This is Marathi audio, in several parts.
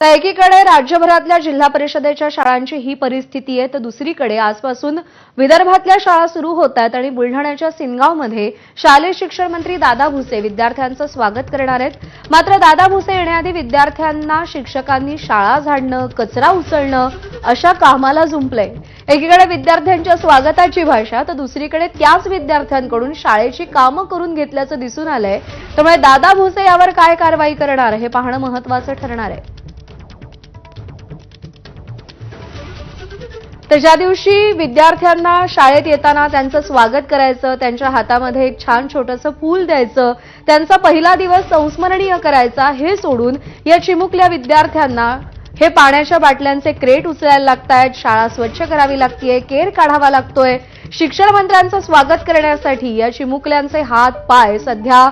तर एकीकडे राज्यभरातल्या जिल्हा परिषदेच्या शाळांची ही परिस्थिती आहे तर दुसरीकडे आजपासून विदर्भातल्या शाळा सुरू होत आहेत आणि बुलढाण्याच्या सिनगावमध्ये शालेय शिक्षण मंत्री दादा भुसे विद्यार्थ्यांचं स्वागत करणार आहेत. मात्र दादा भुसे येण्याआधी विद्यार्थ्यांना शिक्षकांनी शाळा झाडणं कचरा उचलणं अशा कामाला जुंपलंय. एकीकडे विद्यार्थ्यांच्या स्वागताची भाषा तर दुसरीकडे त्याच विद्यार्थ्यांकडून शाळेची कामं करून घेतल्याचं दिसून आलंय. त्यामुळे दादा भुसे यावर काय कारवाई करणार हे पाहणं महत्वाचं ठरणार आहे. तर ज्या दिवशी विद्यार्थ्यांना शाळेत येताना त्यांचं स्वागत करायचं त्यांच्या हातामध्ये एक छान छोटंसं फूल द्यायचं त्यांचा पहिला दिवस संस्मरणीय करायचा हे सोडून या चिमुकल्या विद्यार्थ्यांना हे पाण्याच्या बाटल्यांचे क्रेट उचलायला लागतायत शाळा स्वच्छ करावी लागतीये केर काढावा लागतोय. शिक्षण मंत्र्यांचं स्वागत करण्यासाठी या चिमुकल्यांचे हात पाय सध्या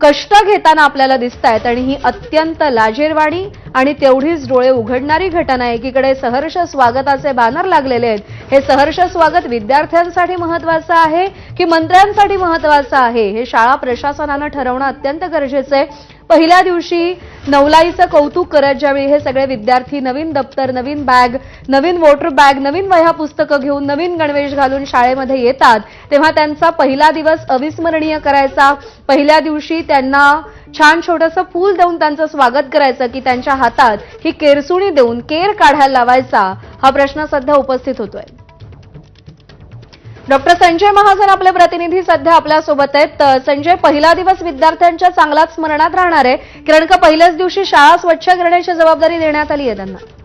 कष्ट घेताना आपल्याला दिसत आहेत आणि ही अत्यंत लाजेरवाणी आणि तेवढीच डोळे उघडणारी घटना एकीकडे सहर्ष स्वागताचे बॅनर लागलेले आहेत. हे सहर्ष स्वागत विद्यार्थ्यांसाठी महत्वाचं आहे की मंत्र्यांसाठी महत्वाचं आहे? हे शाळा प्रशासनानं ठरवणं अत्यंत गरजेचं आहे. पहिल्या दिवशी नवलाईचं कौतुक करत ज्यावेळी हे सगळे विद्यार्थी नवीन दप्तर नवीन बॅग नवीन वॉटर बॅग नवीन वह्या पुस्तकं घेऊन नवीन गणवेश घालून शाळेमध्ये येतात तेव्हा त्यांचा पहिला दिवस अविस्मरणीय करायचा. पहिल्या दिवशी त्यांना छान छोटंसं फूल देऊन त्यांचं स्वागत करायचं की त्यांच्या हातात ही केरसुणी देऊन केर काढायला लावायचा हा प्रश्न सध्या उपस्थित होतोय. डॉक्टर संजय महाजन आपले प्रतिनिधी सध्या आपल्यासोबत आहेत. तर संजय पहिला दिवस विद्यार्थ्यांच्या चांगलाच स्मरणात राहणार आहे. कारण का पहिल्याच दिवशी शाळा स्वच्छ करण्याची जबाबदारी देण्यात आली आहे त्यांना.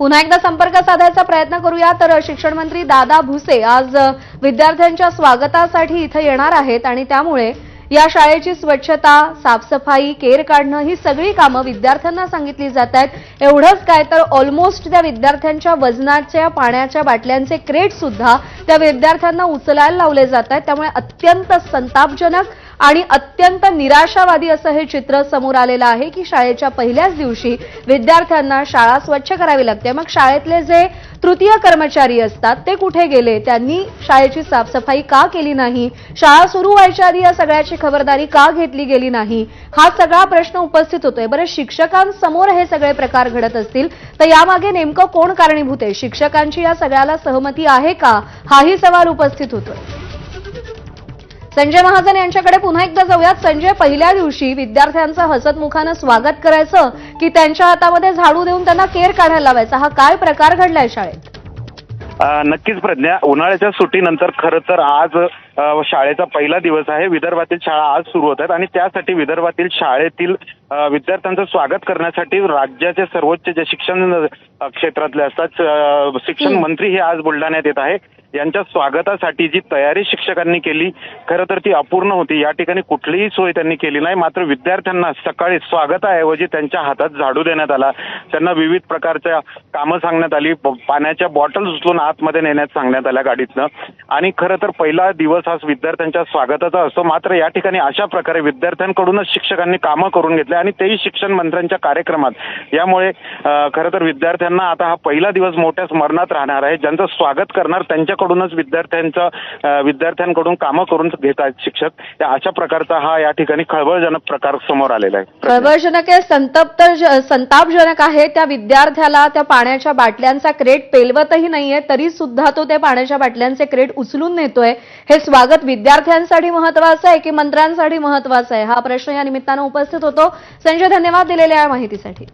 पुन्हा एकदा संपर्क साधायचा प्रयत्न करूया. तर शिक्षण मंत्री दादा भुसे आज विद्यार्थ्यांच्या स्वागतासाठी इथं येणार आहेत आणि त्यामुळे या शाळेची स्वच्छता साफसफाई केर काढणं ही सगळी कामं विद्यार्थ्यांना सांगितली जात आहेत. एवढंच काय तर ऑलमोस्ट त्या विद्यार्थ्यांच्या वजनाच्या पाण्याच्या बाटल्यांचे क्रेट सुद्धा त्या विद्यार्थ्यांना उचलायला लावले जात आहेत. त्यामुळे अत्यंत संतापजनक आणि अत्यंत निराशावादी असं हे चित्र समोर आलेलं आहे की शाळेच्या पहिल्याच दिवशी विद्यार्थ्यांना शाळा स्वच्छ करावी लागते. मग शाळेतले जे तृतीय कर्मचारी असतात ते कुठे गेले? त्यांनी शाळेची साफसफाई का केली नाही? शाळा सुरू व्हायच्या आधी या सगळ्याची खबरदारी का घेतली गेली नाही? हा सगळा प्रश्न उपस्थित होतोय. बरं शिक्षकांसमोर हे सगळे प्रकार घडत असतील तर यामागे नेमकं कोण कारणीभूत आहे? शिक्षकांची या सगळ्याला सहमती आहे का? हाही सवाल उपस्थित होतोय. संजय महाजन यांच्याकडे पुन्हा एकदा जाऊयात. संजय पहिल्या दिवशी विद्यार्थ्यांचं हसतमुखानं स्वागत करायचं की त्यांच्या हातामध्ये झाडू देऊन त्यांना केर काढायला लावायचा. हा काय प्रकार घडलाय शाळेत? नक्कीच प्रज्ञा उन्हाळ्याच्या सुट्टीनंतर खरं तर आज शाळेचा पहिला दिवस आहे. विदर्भातील शाळा आज सुरू होत आहेत आणि त्यासाठी विदर्भातील शाळेतील विद्यार्थ्यांचं स्वागत करण्यासाठी राज्याचे सर्वोच्च जे शिक्षण क्षेत्रातले असतात शिक्षण. मंत्री हे आज बुलढाण्यात येत आहे. यांच्या स्वागतासाठी जी तयारी शिक्षकांनी केली खरं तर ती अपूर्ण होती. या ठिकाणी कुठलीही सोय त्यांनी केली नाही. मात्र विद्यार्थ्यांना सकाळी स्वागताऐवजी त्यांच्या हातात झाडू देण्यात आला. त्यांना विविध प्रकारच्या कामं सांगण्यात आली. पाण्याच्या बॉटल उचलून आतमध्ये नेण्यात सांगण्यात आल्या गाडीतनं. आणि खरं तर पहिला दिवस हा विद्यार्थ्यांच्या स्वागताचा असतो. मात्र या ठिकाणी अशा प्रकारे विद्यार्थ्यांकडूनच शिक्षकांनी कामं करून घेतले आणि तेही शिक्षण मंत्र्यांच्या कार्यक्रमात. यामुळे खरं तर विद्यार्थ्यांना आता हा पहिला दिवस मोठ्या स्मरणात राहणार आहे. ज्यांचं स्वागत करणार त्यांच्याकडूनच विद्यार्थ्यांचं विद्यार्थ्यांकडून कामं करून घेत आहेत शिक्षक. अशा प्रकारचा हा या ठिकाणी खळबळजनक प्रकार समोर आलेला आहे. खळबळजनक आहे संतप्त संतापजनक आहे. त्या विद्यार्थ्याला त्या पाण्याच्या बाटल्यांचा क्रेट पेलवतही नाहीये. तरी सुद्धा तो त्या पाण्याच्या बाटल्यांचे क्रेट उचलून नेतोय. हे स्वागत विद्यार्थ्यांसाठी महत्वाचं आहे की मंत्र्यांसाठी महत्वाचं आहे? हा प्रश्न या निमित्तानं उपस्थित होतो. संजय धन्यवाद दिलेल्या या माहितीसाठी.